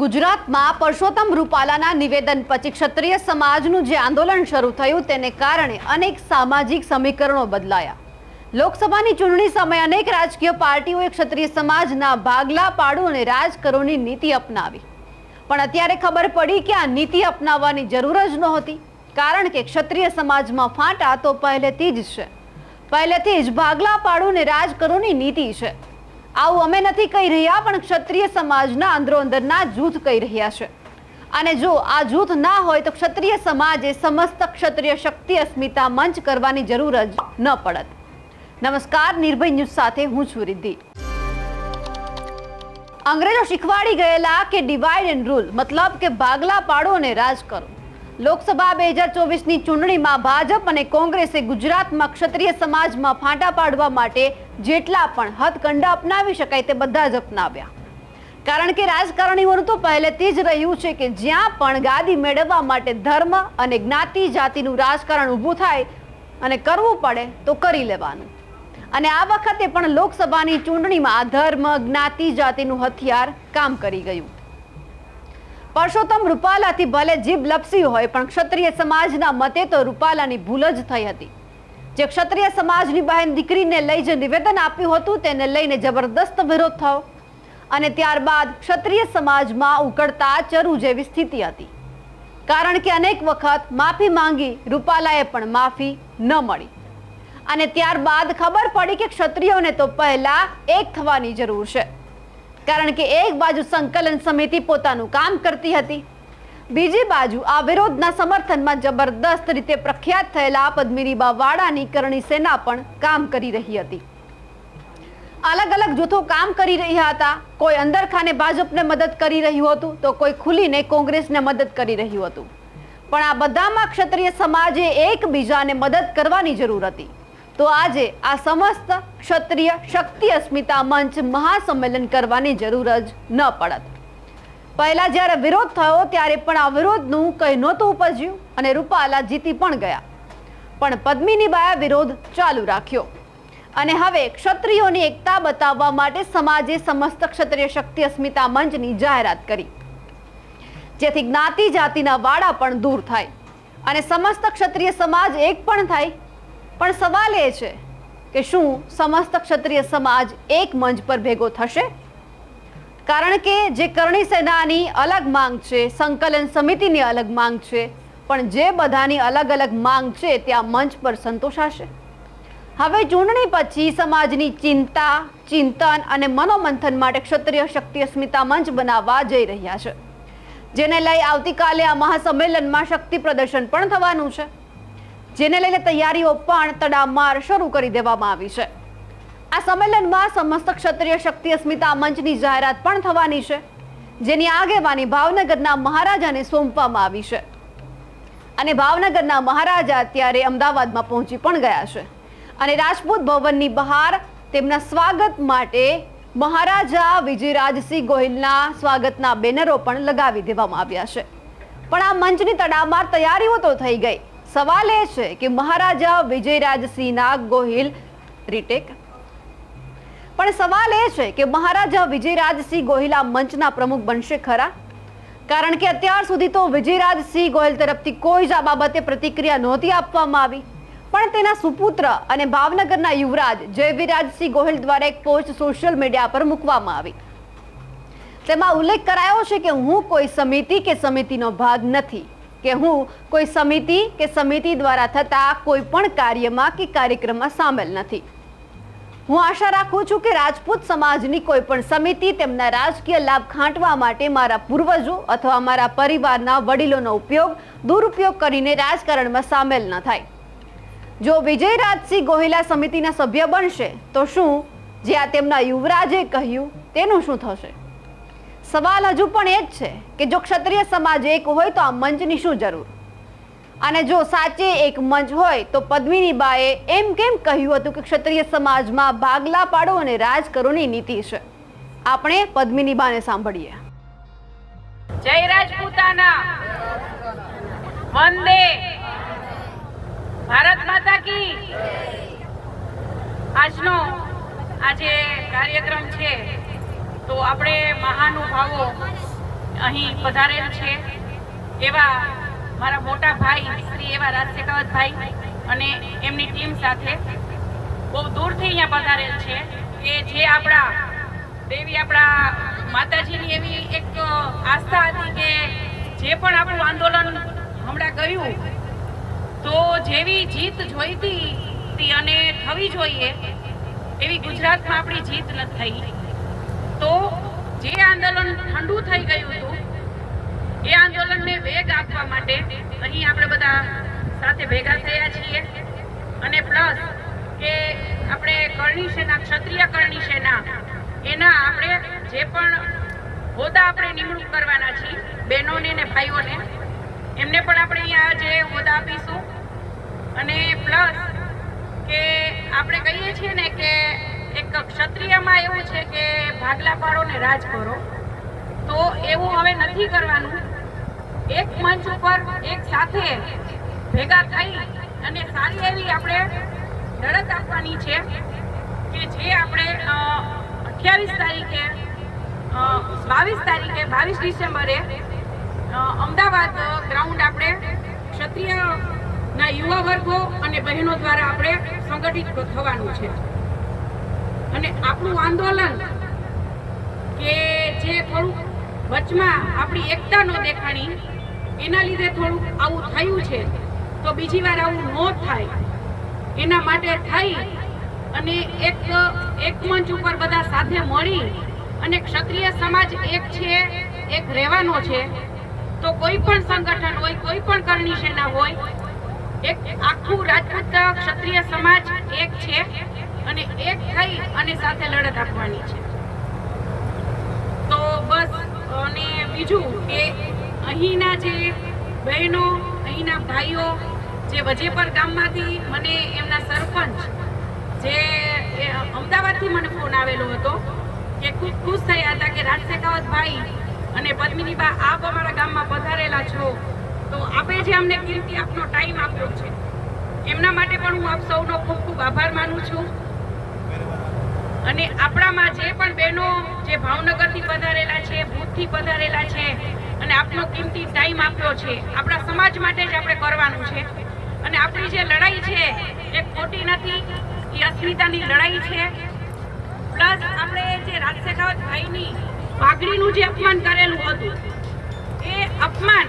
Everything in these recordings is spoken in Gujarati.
ગુજરાતમાં પરસોત્તમ રૂપાલાના નિવેદન પછી ક્ષત્રિય સમાજનું જે આંદોલન શરૂ થયું તેને કારણે અનેક સામાજિક સમીકરણો બદલાયા. લોકસભાની ચૂંટણી સમયે અનેક રાજકીય પાર્ટીઓએ ક્ષત્રિય સમાજના ભાગલા પાડું અને રાજકરોની નીતિ અપનાવી. પણ અત્યારે ખબર પડી કે આ નીતિ અપનાવવાની જરૂર જ નહોતી, કારણ કે ક્ષત્રિય સમાજમાં ફાંટા તો પહેલેથી જ છે. પહેલેથી જ ભાગલા પાડું અને રાજકરોની નીતિ છે. આવું અમે નથી કહી રહ્યા, પણ ક્ષત્રિય સમાજના અંદરો અંદરના જૂથ કહી રહ્યા છે. અને જો આ જૂથ ના હોય તો ક્ષત્રિય સમાજે સમસ્ત ક્ષત્રિય શક્તિ અસ્મિતા મંચ કરવાની જરૂર જ ન પડત. નમસ્કાર, નિર્ભય ન્યૂઝ સાથે હું છું રિદ્ધિ. અંગ્રેજો શીખવાડી ગયેલા કે ડિવાઇડ એન્ડ રૂલ મતલબ કે ભાગલા પાડો અને રાજ કરો. લોકસભા બે હજાર ચોવીસની ચૂંટણીમાં ભાજપ અને કોંગ્રેસે ગુજરાતમાં ક્ષત્રિય સમાજમાં ફાંટા પાડવા માટે જેટલા પણ હથકંડા અપનાવી શકાય તે બધા જ અપનાવ્યા. કારણ કે રાજકારણીઓનું તો પહેલેથી જ રહ્યું છે કે જ્યાં પણ ગાદી મેળવવા માટે ધર્મ અને જ્ઞાતિ જાતિનું રાજકારણ ઊભું થાય અને કરવું પડે તો કરી લેવાનું. અને આ વખતે પણ લોકસભાની ચૂંટણીમાં ધર્મ, જ્ઞાતિ જાતિનું હથિયાર કામ કરી ગયું. પરસોત્તમ રૂપાલાથી ભલે જીભ લપસી હોય, પણ ક્ષત્રિય સમાજના મતે તો રૂપાલાની ભૂલ જ થઈ હતી. જે ક્ષત્રિય સમાજની બહેન દીકરીને લઈ જે નિવેદન આપ્યું હતું, તેને લઈને જબરદસ્ત વિરોધ થયો. અને ત્યારબાદ ક્ષત્રિય સમાજમાં ઉકળતા ચરુ જેવી સ્થિતિ હતી. કારણ કે અનેક વખત માફી માંગી રૂપાલાએ પણ માફી ન મળી. અને ત્યારબાદ ખબર પડી કે ક્ષત્રિયોને તો પહેલા એક થવાની જરૂર છે. કારણ કે એક બાજુ સંકલન સમિતિ પોતાનું કામ કરતી હતી. બીજી બાજુ આ વિરોધના સમર્થનમાં જબરદસ્ત રીતે પ્રખ્યાત થયેલા પદ્મિનીબા વાડાની કરણી સેના પણ કામ કરી રહી હતી. અલગ અલગ જૂથો કામ કરી રહ્યા હતા. કોઈ અંદરખાને ભાજપને મદદ કરી રહ્યું હતું તો કોઈ ખુલીને કોંગ્રેસને મદદ કરી રહ્યું હતું. પણ આ બધામાં ક્ષત્રિય સમાજે એકબીજાને મદદ કરવાની જરૂર હતી. તો આજે આ સમસ્ત ક્ષત્રિય શક્તિ અસ્મિતા મંચ મહાસંમેલન કરવાની જરૂર જ ન પડત. પહેલા જ્યારે વિરોધ થયો ત્યારે પણ આ વિરોધનું કંઈ નહોતું ઉપજ્યું અને રૂપાલા જીતી પણ ગયા. પણ પદ્મિનીબાએ વિરોધ ચાલુ રાખ્યો. અને હવે ક્ષત્રિયોની એકતા બતાવવા માટે સમાજે સમસ્ત ક્ષત્રિય શક્તિ અસ્મિતા મંચની જાહેરાત કરી. જેથી જ્ઞાતિ જાતિના વાડા પણ દૂર થાય અને સમસ્ત ક્ષત્રિય સમાજ એક પણ થાય પણ સવાલ એ છે કે શું સમસ્ત ક્ષત્રિય સમાજ એક મંચ પર ભેગો થશે? કારણ કે જે કરણી સેનાની અલગ માંગ છે, સંકલન સમિતિની અલગ માંગ છે, પણ જે બધાની અલગ અલગ માંગ છે, ત્યાં મંચ પર સંતોષાશે. હવે ચૂંટણી પછી સમાજની ચિંતા, ચિંતન અને મનોમંથન માટે ક્ષત્રિય શક્તિ અસ્મિતા મંચ બનાવવા જઈ રહ્યા છે. જેને લઈ આવતીકાલે આ મહાસંમેલનમાં શક્તિ પ્રદર્શન પણ થવાનું છે. જેને લઈને તૈયારીઓ પણ તડામાર શરૂ કરી દેવામાં આવી છે. આ સંમેલનમાં સમસ્ત ક્ષત્રિય શક્તિ અસ્મિતા મંચની જાહેરાત પણ થવાની છે, જેની આગેવાની ભાવનગરના મહારાજાને સોંપવામાં આવી છે. અને ભાવનગરના મહારાજા અત્યારે અમદાવાદમાં પહોંચી પણ ગયા છે અને રાજપૂત ભવનની બહાર તેમના સ્વાગત માટે મહારાજા વિજયરાજસિંહ ગોહિલના સ્વાગતના બેનરો પણ લગાવી દેવામાં આવ્યા છે. પણ આ મંચની તડામાર તૈયારીઓ તો થઈ ગઈ. સવાલ એ છે કે મહારાજા વિજયરાજસિંહના ગોહિલ રીટેક. પણ સવાલ એ છે કે મહારાજા વિજયરાજસિંહ ગોહિલ આ મંચના પ્રમુખ બનશે ખરા? કારણ કે અત્યાર સુધી તો વિજયરાજસિંહ ગોહિલ તરફથી કોઈ જ આ બાબતે પ્રતિક્રિયા નહોતી આપવામાં આવી. પણ તેના સુપુત્ર અને ભાવનગરના યુવરાજ જયવિરાજસિંહ ગોહિલ દ્વારા એક પોસ્ટ સોશિયલ મીડિયા પર મૂકવામાં આવી. તેમાં ઉલ્લેખ કરાયો છે કે હું કોઈ સમિતિ કે સમિતિનો ભાગ નથી. કે હું કોઈ સમિતિ કે સમિતિ દ્વારા થતા કોઈ પણ કાર્યમાં કે કાર્યક્રમમાં સામેલ નથી. હું આશા રાખું છું કે રાજપૂત સમાજની કોઈ પણ સમિતિ તેમના રાજકીય લાભ ખાંટવા માટે મારા પૂર્વજો અથવા મારા પરિવારના વડીલોનો ઉપયોગ, દુરુપયોગ કરીને રાજકારણમાં સામેલ ન થાય. જો વિજયરાજસિંહ ગોહિલા સમિતિના સભ્ય બનશે, તો શું જે આ તેમના યુવરાજે કહ્યું તેનું શું થશે? સવાલ હજુ પણ એ જ છે કે જો ક્ષત્રિય સમાજ એક હોય તો આ મંચની શું જરૂર? અને જો સાચે એક મંચ હોય તો પદ્મિની બાએ એમ કેમ કહ્યું હતું કે ક્ષત્રિય સમાજમાં ભાગલા પાડો અને રાજ કરોની નીતિ છે? આપણે પદ્મિની બાને સાંભળીએ. જય રાજપૂતાના. વંદે. ભારત માતા કી. આજનો આજે કાર્યક્રમ છે. તો આપણે મહાનુભાવો અહીં પધારેલ છે. એવા મારા મોટા ભાઈ, શ્રી એવા રાજ શેખાવતભાઈ અને એમની ટીમ સાથે બહુ દૂરથી અહીંયા પધારેલ છે કે જે આપણા દેવી, આપણા માતાજીની એવી એક આસ્થા હતી કે જે પણ આપણું આંદોલન હમણાં ગયું, તો જેવી જીત જોઈતી હતી અને થવી જોઈએ એવી ગુજરાતમાં આપણી જીત નથી થઈ. તો જે આંદોલન ઠંડુ થઈ ગયું હતું, એ આંદોલનને વેગ આપવા માટે અહીં આપણે બધા સાથે ભેગા થયા છીએ. અને પ્લસ કે આપણે કરણી સેના, ક્ષત્રિય કરણી સેના, એના આપણે જે પણ હોદ્દા આપણે નિમણૂક કરવાના છીએ, બહેનોને ને ભાઈઓને, એમને પણ આપણે અહીંયા જે હોદ્દા આપીશું. અને પ્લસ કે આપણે કહીએ છીએ ને કે ક્ષત્રિયમાં એવું છે કે ભાગલા પાડો ને રાજ કરો. તો એવું હવે નથી કરવાનું. એક મંચ ઉપર એક સાથે ભેગા થઈ અને સારી એવી આપણે લડત આપવાની છે કે જે આપણે અઠ્યાવીસ તારીખે બાવીસ તારીખે, બાવીસ ડિસેમ્બરે અમદાવાદ ગ્રાઉન્ડ આપણે ક્ષત્રિયના યુવા વર્ગો અને બહેનો દ્વારા આપણે સંગઠિત થવાનું છે. અને આપણું આંદોલન કે જે થોડુંક વચમાં આપણી એકતા ન દેખાણી, એના લીધે થોડુંક આવું થયું છે, તો બીજી વાર આવું ન થાય. એના માટે થઈ અને એક એક મંચ ઉપર બધા સાથે મળી અને ક્ષત્રિય સમાજ એક છે, એક રહેવાનો છે, તો કોઈ પણ સંગઠન હોય, કોઈ પણ કરણી સેના હોય, એક આખું રાજપૂત ક્ષત્રિય સમાજ એક છે. અને એક થઈ અને સાથે લડત આપવાની છે. તો બસ, અને બીજું કે અહીંના જે બહેનો, અહીંના ભાઈઓ જે વજેપર ગામમાંથી મને એમના સરપંચ જે અમદાવાદથી મને ફોન આવેલો હતો કે ખૂબ ખુશ થયા હતા કે રાજ શેખાવતભાઈ અને પદ્મિનીબા આપ અમારા ગામમાં પધારેલા છો. તો આપે જે અમને કીર્તિ આપનો ટાઈમ આપ્યો છે. એમના માટે પણ હું આપ સૌનો ખૂબ ખૂબ આભાર માનું છું. અને આપણામાં જે પણ બહેનો જે ભાવનગરથી પધારેલા છે ભૂતથી પધારેલા છે અને આપનો કિંમતી ટાઈમ આપ્યો છે, આપણા સમાજ માટે જ આપણે કરવાનું છે. અને આપણી જે લડાઈ છે, એ ખોટી નથી, એ અસ્મિતાની લડાઈ છે. પ્લસ આપણે જે રાજ ભાઈની પાઘડીનું જે અપમાન કરેલું હતું, એ અપમાન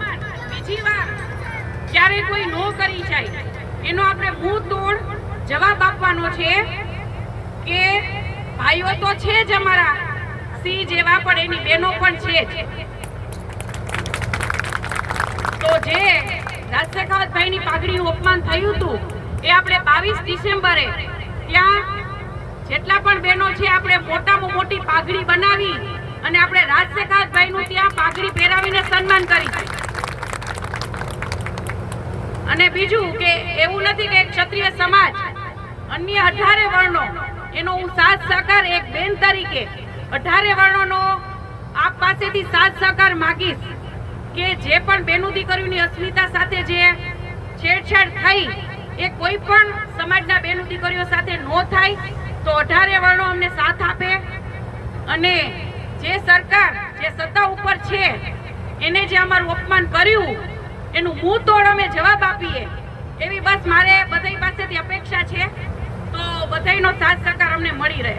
બીજી વાર ક્યારે કોઈ નો કરી જાય, એનો આપણે મૂળ તોડ જવાબ આપવાનો છે કે ભાઈઓ તો છે જ અમારા. સિંહ જેવા પણ એની બહેનો પણ છે જ. તો જે રાજ શેખાવતભાઈની પાઘડીનું અપમાન થયું હતું, એ આપણે બાવીસ ડિસેમ્બરે ત્યાં જેટલા પણ બહેનો છે, આપણે મોટામાં મોટી પાઘડી બનાવી અને આપણે રાજશેખાવતભાઈ નું ત્યાં પાઘડી પહેરાવીને સન્માન કરી અને બીજું કે એવું નથી કે ક્ષત્રિય સમાજ અન્ય અઢારે વર્ણો એનો હું સાથ સહકાર એક બેન તરીકે અઢારે વર્ણોનો આપ પાસેથી સાથ સહકાર માગીશ કે જે પણ બેનું દીકરીઓની અસ્મિતા સાથે જે છેડછાડ થઈ એ કોઈ પણ સમાજના બેનું દીકરીઓ સાથે નો થાય, તો અઢારે વર્ણો અમને સાથ આપે અને જે સરકાર, જે સત્તા ઉપર છે, એને જે અમારું અપમાન કર્યું, એનું મુંહ તોડ અમે જવાબ આપીએ, એવી બસ મારે બધા પાસેથી અપેક્ષા છે. તો બધાનો સાથ સહકાર અમને મળી રહે.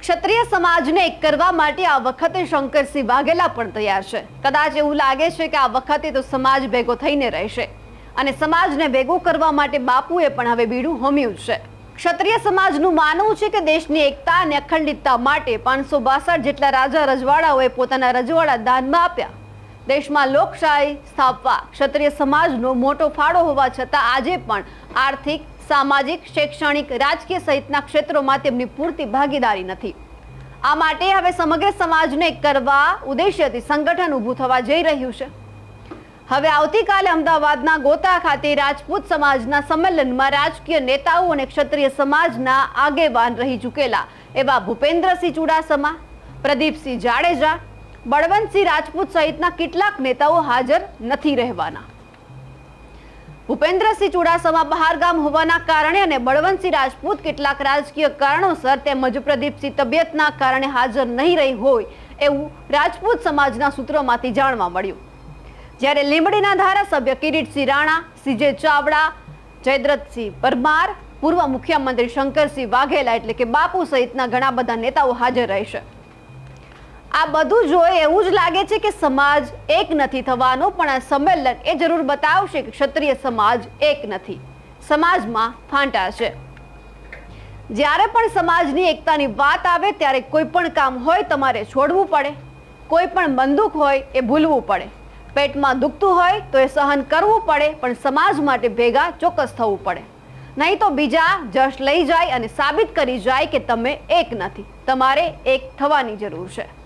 ક્ષત્રિય સમાજને એક કરવા માટે આ વખતે શંકરસિંહ વાઘેલા પણ તૈયાર છે. કદાચ એવું લાગે છે કે આ વખતે તો સમાજ ભેગો થઈને રહેશે. અને સમાજને ભેગો કરવા માટે બાપુએ પણ હવે બીડું હોમ્યું છે. ક્ષત્રિય સમાજનું માનવું છે કે દેશની એકતા અને અખંડિતતા માટે પાંચસો બાસઠ જેટલા રાજા રજવાડાઓએ પોતાના રજવાડા દાનમાં આપ્યા. દેશમાં લોકશાહી સ્થાપવા ક્ષત્રિય સમાજનો મોટો ફાળો હોવા છતાં આજે પણ આર્થિક સામાજિક, શૈક્ષણિક, રાજકીય સહિતના ક્ષેત્રોમાં તેમની પૂરતી ભાગીદારી નથી. આ માટે હવે સમગ્ર સમાજને કરવા ઉદ્દેશ્યથી સંગઠન ઊભું થવા જઈ રહ્યું છે. હવે આવતીકાલે અમદાવાદના ગોતા ખાતે રાજપૂત સમાજના સંમેલનમાં રાજકીય નેતાઓ અને ક્ષત્રિય સમાજના આગેવાન રહી ચૂકેલા એવા ભૂપેન્દ્રસિંહ ચુડાસમા, પ્રદીપસિંહ જાડેજા, બળવંતસિંહ રાજપૂત સહિતના કેટલાક નેતાઓ હાજર નથી રહેવાના. ભૂપેન્દ્રસિંહ ચુડાસમા બહારગામ હોવાના કારણે અને બળવંતસિંહ રાજપૂત કેટલાક રાજકીય કારણોસર તેમજ પ્રદીપસિંહ તબિયતના કારણે હાજર નહીં રહી હોય એવું રાજપૂત સમાજના સૂત્રોમાંથી જાણવા મળ્યું. જ્યારે લીંબડીના ધારાસભ્ય કિરીટસિંહ રાણા, સીજે ચાવડા, જયદ્રથસિંહ પરમાર, પૂર્વ મુખ્યમંત્રી શંકરસિંહ વાઘેલા એટલે કે બાપુ સહિતના ઘણા બધા નેતાઓ હાજર રહેશે. આ બધું જોઈ એવું જ લાગે છે કે સમાજ એક નથી થવાનો, પણ આ સંમેલન એ જરૂર બતાવશે કે ક્ષત્રિય સમાજ એક નથી. સમાજમાં ફાંટા છે. જ્યારે પણ સમાજની એકતાની વાત આવે, ત્યારે કોઈ પણ કામ હોય, તમારે છોડવું પડે. કોઈ પણ બંદૂક હોય, એ ભૂલવું પડે. પેટમાં દુખતું હોય, તો એ સહન કરવું પડે, પણ સમાજ માટે ભેગા ચોક્કસ થવું પડે. નહીં તો બીજા જશ લઈ જાય અને સાબિત કરી જાય કે તમે એક નથી. તમારે એક થવાની જરૂર છે.